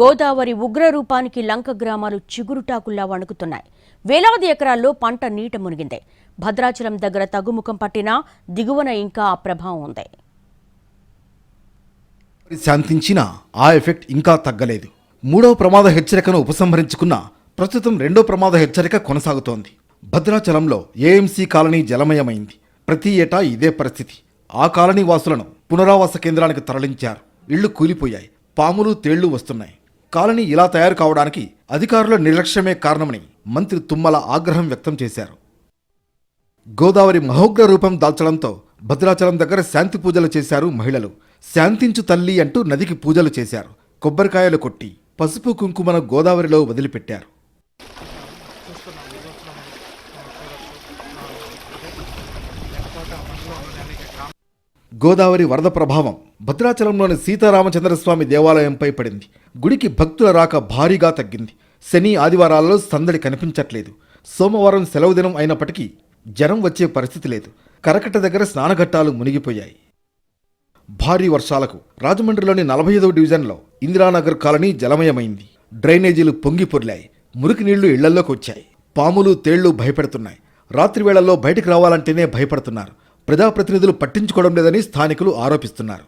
గోదావరి ఉగ్ర రూపానికి లంక గ్రామాలు చిగురుటాకుల్లా వణుకుతున్నాయి. వేలాది ఎకరాల్లో పంట నీట మునిగింది. భద్రాచలం దగ్గర తగ్గుముఖం పట్టినా దిగువన ఇంకా ఆ ప్రభావం ఉంది. శాంతించినా ఆ ఎఫెక్ట్ ఇంకా తగ్గలేదు. మూడవ ప్రమాద హెచ్చరికను ఉపసంహరించుకున్న ప్రస్తుతం రెండో ప్రమాద హెచ్చరిక కొనసాగుతోంది. భద్రాచలంలో ఏఎంసీ కాలనీ జలమయమైంది. ప్రతి ఏటా ఇదే పరిస్థితి. ఆ కాలనీ వాసులను పునరావాస కేంద్రానికి తరలించారు. ఇళ్ళు కూలిపోయాయి. పాములు తేళ్ళు వస్తున్నాయి. కాలనీ ఇలా తయారు కావడానికి అధికారుల నిర్లక్ష్యమే కారణమని మంత్రి తుమ్మల ఆగ్రహం వ్యక్తం చేశారు. గోదావరి మహోగ్ర రూపం దాల్చడంతో భద్రాచలం దగ్గర శాంతి పూజలు చేశారు మహిళలు. శాంతించు తల్లి అంటూ నదికి పూజలు చేశారు. కొబ్బరికాయలు కొట్టి పసుపు కుంకుమను గోదావరిలో వదిలిపెట్టారు. గోదావరి వరద ప్రభావం భద్రాచలంలోని సీతారామచంద్రస్వామి దేవాలయంపై పడింది. గుడికి భక్తుల రాక భారీగా తగ్గింది. శని ఆదివారాల్లో సందడి కనిపించట్లేదు. సోమవారం సెలవు దినం అయినప్పటికీ జనం వచ్చే పరిస్థితి లేదు. కరకట్ట దగ్గర స్నానఘట్టాలు మునిగిపోయాయి. భారీ వర్షాలకు రాజమండ్రిలోని నలభై ఐదవ డివిజన్లో ఇందిరానగర్ కాలనీ జలమయమైంది. డ్రైనేజీలు పొంగి పొర్లాయి. మురికి నీళ్ళు ఇళ్ళల్లోకి వచ్చాయి. పాములు తేళ్ళు భయపెడుతున్నాయి. రాత్రి వేళల్లో బయటకు రావాలంటేనే భయపడుతున్నారు. ప్రజాప్రతినిధులు పట్టించుకోవడం లేదని స్థానికులు ఆరోపిస్తున్నారు.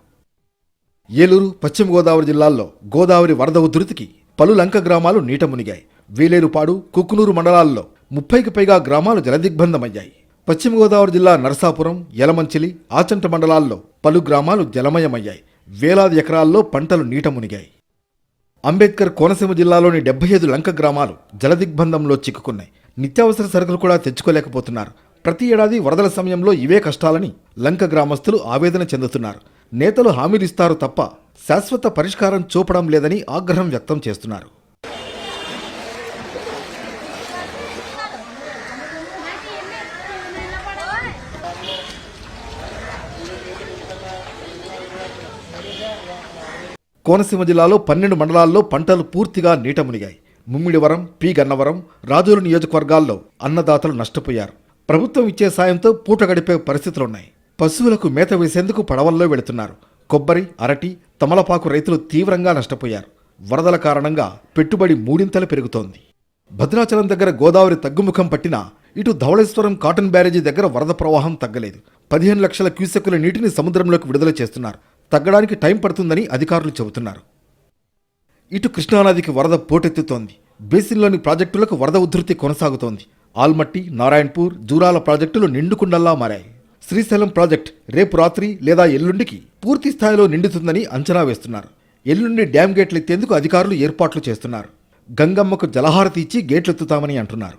ఏలూరు పశ్చిమ గోదావరి జిల్లాల్లో గోదావరి వరద ఉధృతికి పలు లంక గ్రామాలు నీట మునిగాయి. వేలేరుపాడు కుక్కునూరు మండలాల్లో ముప్పైకి పైగా గ్రామాలు జలదిగ్బంధమయ్యాయి. పశ్చిమ గోదావరి జిల్లా నరసాపురం యలమంచిలి ఆచంట మండలాల్లో పలు గ్రామాలు జలమయమయ్యాయి. వేలాది ఎకరాల్లో పంటలు నీట మునిగాయి. అంబేద్కర్ కోనసీమ జిల్లాలోని డెబ్బై ఐదు లంక గ్రామాలు జలదిగ్బంధంలో చిక్కుకున్నాయి. నిత్యావసర సరుకులు కూడా తెచ్చుకోలేకపోతున్నారు. ప్రతి ఏడాది వరదల సమయంలో ఇవే కష్టాలని లంక గ్రామస్తులు ఆవేదన చెందుతున్నారు. నేతలు హామీలిస్తారు తప్ప శాశ్వత పరిష్కారం చూపడం లేదని ఆగ్రహం వ్యక్తం చేస్తున్నారు. కోనసీమ జిల్లాలో పన్నెండు మండలాల్లో పంటలు పూర్తిగా నీట మునిగాయి. ముమ్మిడివరం పి గన్నవరం రాజోలు నియోజకవర్గాల్లో అన్నదాతలు నష్టపోయారు. ప్రభుత్వం ఇచ్చే సాయంతో పూట గడిపే పరిస్థితులున్నాయి. పశువులకు మేత వేసేందుకు పడవల్లో వెళుతున్నారు. కొబ్బరి అరటి తమలపాకు రైతులు తీవ్రంగా నష్టపోయారు. వరదల కారణంగా పెట్టుబడి మూడింతలు పెరుగుతోంది. భద్రాచలం దగ్గర గోదావరి తగ్గుముఖం పట్టినా ఇటు ధవళేశ్వరం కాటన్ బ్యారేజీ దగ్గర వరద ప్రవాహం తగ్గలేదు. పదిహేను లక్షల క్యూసెక్కుల నీటిని సముద్రంలోకి విడుదల చేస్తున్నారు. తగ్గడానికి టైం పడుతుందని అధికారులు చెబుతున్నారు. ఇటు కృష్ణానదికి వరద పోటెత్తుతోంది. బేసిన్లోని ప్రాజెక్టులకు వరద ఉధృతి కొనసాగుతోంది. ఆల్మట్టి నారాయణపూర్ జూరాల ప్రాజెక్టులు నిండుకుండల్లా మారాయి. శ్రీశైలం ప్రాజెక్ట్ రేపు రాత్రి లేదా ఎల్లుండికి పూర్తి స్థాయిలో నిండుతుందని అంచనా వేస్తున్నారు. ఎల్లుండి డ్యాం గేట్లు ఎత్తేందుకు అధికారులు ఏర్పాట్లు చేస్తున్నారు. గంగమ్మకు జలహారతి ఇచ్చి గేట్లెత్తుతామని అంటున్నారు.